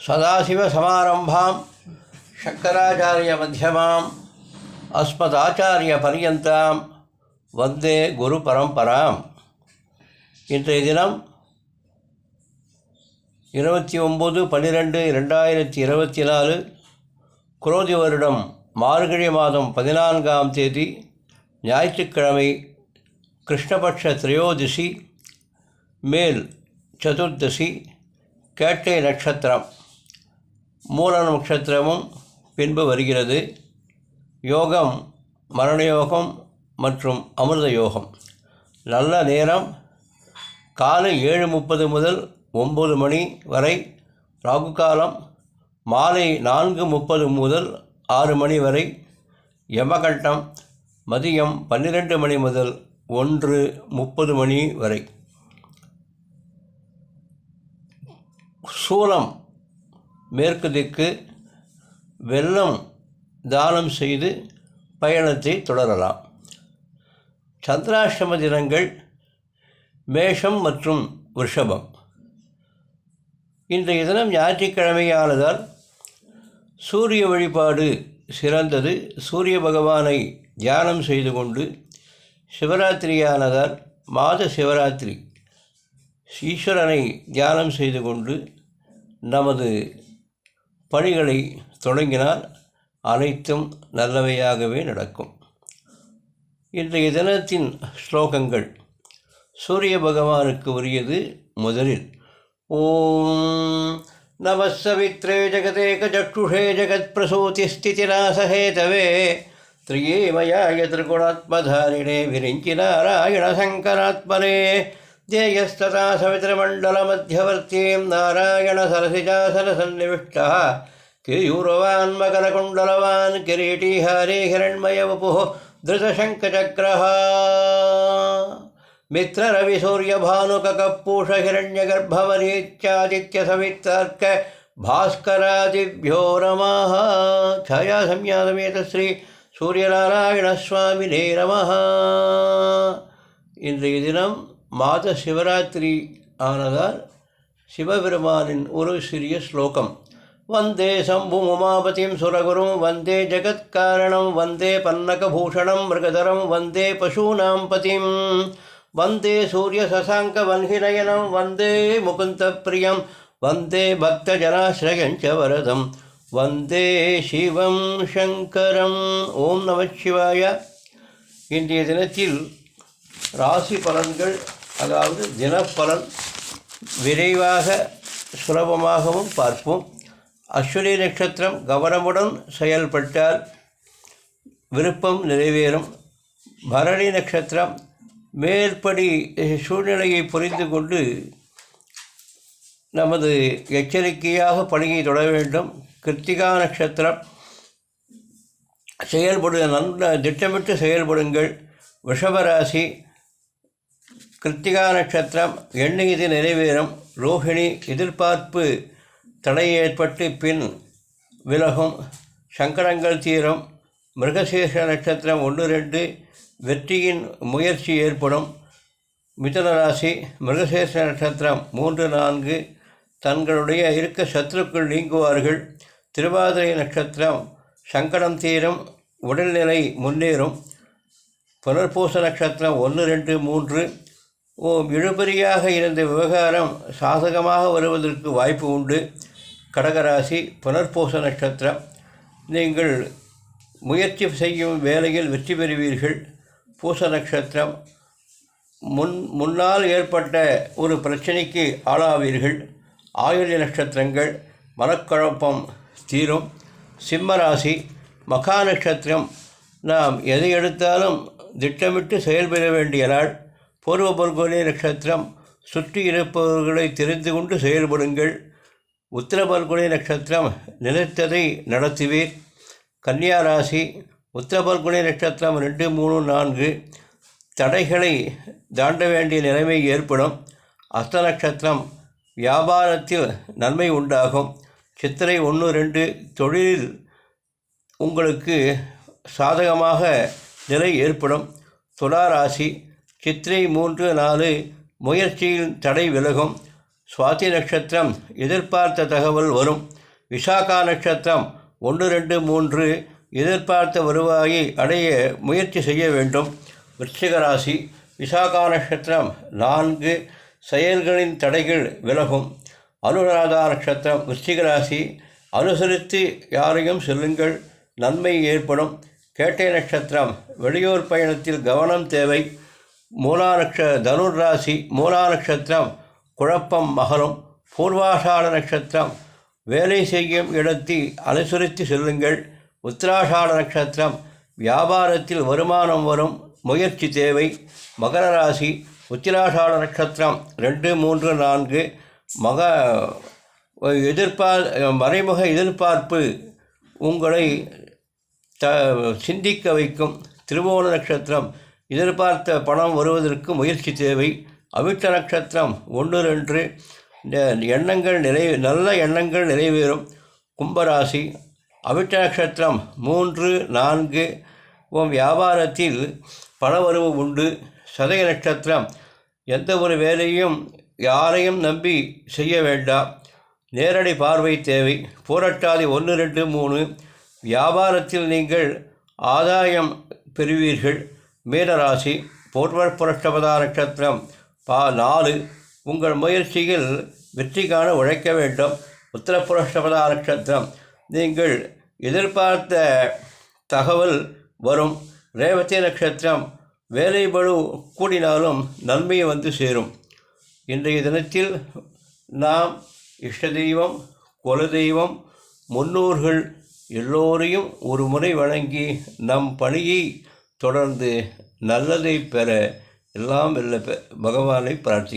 சதாசிவசமாரம்பாம் சங்கராச்சாரிய மத்தியமாம் அஸ்மதாச்சாரிய பரியந்தாம் வந்தே குரு பரம்பராம் இன்றைய தினம் இருபத்தி ஒம்பது பன்னிரெண்டு ரெண்டாயிரத்தி இருபத்தி நாலு குரோதி வருடம் மார்கழி மாதம் பதினான்காம் தேதி ஞாயிற்றுக்கிழமை கிருஷ்ணபட்ச திரையோதிசி மேல் சதுர்தசி கேட்டை நட்சத்திரம். மூல நட்சத்திரமும் பின்பு வருகிறது. யோகம் மரணயோகம் மற்றும் அமிர்த யோகம். நல்ல நேரம். காலை ஏழு முப்பது முதல் ஒம்பது மணி வரை ராகு காலம். மாலை நான்கு முப்பது முதல் ஆறு மணி வரை யமகண்டம். மதியம் பன்னிரெண்டு மணி முதல் ஒன்று முப்பது மணி வரை. சூலம். மேற்கு திக்கு வெள்ளம் தானம் செய்து பயணத்தை தொடரலாம். சந்திராஷ்டம தினங்கள் மேஷம் மற்றும் ரிஷபம் இன்றைய தினம் ஞாயிற்றுக்கிழமையானதால் சூரிய வழிபாடு சிறந்தது. சூரிய பகவானை தியானம் செய்து கொண்டு சிவராத்திரியானதால் மாத சிவராத்திரி ஈஸ்வரனை தியானம் செய்து கொண்டு நமது பணிகளை தொடங்கினால் அனைத்தும் நல்லவையாகவே நடக்கும். இன்றைய தினத்தின் ஸ்லோகங்கள் சூரிய பகவானுக்கு உரியது முதலில் ஓம் नमस्सवित्रे जगदेकचक्षुषे जगत्प्रसूतिस्थितिनासहे तवे त्रिये मया यत्रिगुणात्मधारिणे विरिञ्चि नारायणशङ्करात्मने ध्येयस्तथा सवितृमण्डलमध्यवर्तीं नारायणसरसिजासनसन्निविष्टः केयूरवान्मकरकुण्डलवान् किरीटीहारे हिरण्मयवपुः धृतशङ्खचक्रः मित्ररविसूर्यभानुककपूषहिरण्यगर्भवरीत्यादित्यसवितार्क भास्करादिभ्यो नमः छायासंज्ञातमेतश्री சூரியநாராயணசுவாமினே நமः இன்றைய தினம் மாத சிவராத்திரி ஆனதால் சிவபெருமானின் ஒரு சிறிய ஸ்லோகம். வந்தே சம்பு உமாபதியும் சுரகுரும் வந்தே ஜெகத்காரணம் வந்தே பன்னகபூஷணம் மிருகதரம் வந்தே பசூனாம் பதிம். வந்தே சூரிய சசாங்க வன்கிநயனம் வந்தே முகுந்த பிரியம் வந்தே பக்தஜனாசிரயஞ்ச வரதம் வந்தே சிவம் சங்கரம். ஓம் நமச்சிவாய இன்றைய தினத்தில் ராசி பலன்கள் அதாவது தினப்பலன் விரைவாக சுலபமாகவும் பார்ப்போம். அஸ்வினி நட்சத்திரம் கவனமுடன் செயல்பட்டால் விருப்பம் நிறைவேறும். பரணி நட்சத்திரம் மேற்படி சூழ்நிலையை புரிந்து கொண்டு நமது எச்சரிக்கையாக பணியை தொடர வேண்டும். கிருத்திகா நட்சத்திரம் செயல்படு நல்ல திட்டமிட்டு செயல்படுங்கள். விஷபராசி கிருத்திகா நட்சத்திரம் எண்ணெய்து நிறைவேறும். ரோஹிணி எதிர்பார்ப்பு தடை ஏற்பட்டு பின் விலகும். சங்கடங்கள் தீரும். மிருகசேஷ நட்சத்திரம் ஒன்று ரெண்டு வெற்றியின் முயற்சி ஏற்படும். மிதன ராசி மிருகசேஷ நட்சத்திரம் மூன்று நான்கு தங்களுடைய இருக்க சத்துருக்கள் நீங்குவார்கள். திருவாதிரை நட்சத்திரம் சங்கடம் தீரும் உடல்நிலை முன்னேறும். புனர்பூச நட்சத்திரம் ஒன்று ரெண்டு மூன்று இழுபறியாக இருந்த விவகாரம் சாதகமாக வருவதற்கு வாய்ப்பு உண்டு. கடகராசி புனர்பூச நட்சத்திரம். நீங்கள் முயற்சி செய்யும் வேலையில் வெற்றி பெறுவீர்கள். பூச நட்சத்திரம். முன் முன்னால் ஏற்பட்ட ஒரு பிரச்சனைக்கு ஆளாவீர்கள். ஆயுள்ய நட்சத்திரங்கள். மனக்குழப்பம் தீரும். சிம்மராசி மகா நட்சத்திரம். நாம் எதை எடுத்தாலும் திட்டமிட்டு செயல்பட வேண்டிய நாள். பூர்வ பல்கோனி நட்சத்திரம் சுற்றி இருப்பவர்களை தெரிந்து கொண்டு செயல்படுங்கள். உத்தர பல்குனி நட்சத்திரம் நினைத்ததை நடத்துவீர். கன்னியா ராசி உத்தர பல்குனி நட்சத்திரம் ரெண்டு மூணு நான்கு. தடைகளை தாண்ட வேண்டிய நிலைமை ஏற்படும். அஸ்த நட்சத்திரம் வியாபாரத்தில் நன்மை உண்டாகும். சித்திரை ஒன்று ரெண்டு தொழிலில் உங்களுக்கு சாதகமாக நிலை ஏற்படும். துலா ராசி சித்திரை மூன்று நாலு முயற்சியில் தடை விலகும். சுவாதி நட்சத்திரம் எதிர்பார்த்த தகவல் வரும். விசாகா நட்சத்திரம் ஒன்று ரெண்டு மூன்று எதிர்பார்த்த வருவாயை அடைய முயற்சி செய்ய வேண்டும். விருச்சிக ராசி விசாகா நட்சத்திரம் நான்கு செயல்களின் தடைகள் விலகும். அனுராதா நட்சத்திரம் விருச்சிக ராசி அனுசரித்து யாரையும் செல்லுங்கள் நன்மை ஏற்படும். கேட்டை நட்சத்திரம் வெளியூர் பயணத்தில் கவனம் தேவை. மூலா நட்ச தனுர் ராசி மூலா நட்சத்திரம் குழப்பம் மகரும் பூர்வாஷாட நட்சத்திரம் வேலை செய்யும் இடத்தை அனுசரித்து செல்லுங்கள். உத்திராஷாட நட்சத்திரம் வியாபாரத்தில் வருமானம் வரும் முயற்சி தேவை. மகர ராசி உத்திராஷாட நட்சத்திரம் ரெண்டு மூன்று நான்கு. மக எதிர்பார் மறைமுக எதிர்பார்ப்பு உங்களை த சிந்திக்க வைக்கும். திருவோண நட்சத்திரம் எதிர்பார்த்த பணம் வருவதற்கு முயற்சி தேவை. அவிட்ட நட்சத்திரம் ஒன்று ரெண்டு எண்ணங்கள் நிறை நல்ல எண்ணங்கள் நிறைவேறும். கும்பராசி அவிட்ட நட்சத்திரம் மூன்று நான்கு உன் வியாபாரத்தில் பணவரவு உண்டு. சதய நட்சத்திரம் எந்த ஒரு வேலையும் யாரையும் நம்பி செய்ய வேண்டாம். நேரடி பார்வை தேவை. போராட்டாதி ஒன்று ரெண்டு மூணு. வியாபாரத்தில் நீங்கள் ஆதாயம் பெறுவீர்கள். மீனராசி போர்வர் புரஷ்டபதா நட்சத்திரம் பா நாலு. உங்கள் முயற்சியில் வெற்றி காண உழைக்க வேண்டும். உத்தரப்புரஷ்டபதா நட்சத்திரம். நீங்கள் எதிர்பார்த்த தகவல் வரும். ரேவதி நட்சத்திரம் வேலை பழு கூடினாலும் நன்மை வந்து சேரும். இன்றைய தினத்தில் நாம் இஷ்ட தெய்வம் குல தெய்வம் முன்னோர்கள் எல்லோரையும் ஒரு முறை வழங்கி நம் பணியை தொடர்ந்து நல்லதை பெற எல்லாம் வெல்ல பெ- பகவானை பிரார்த்தி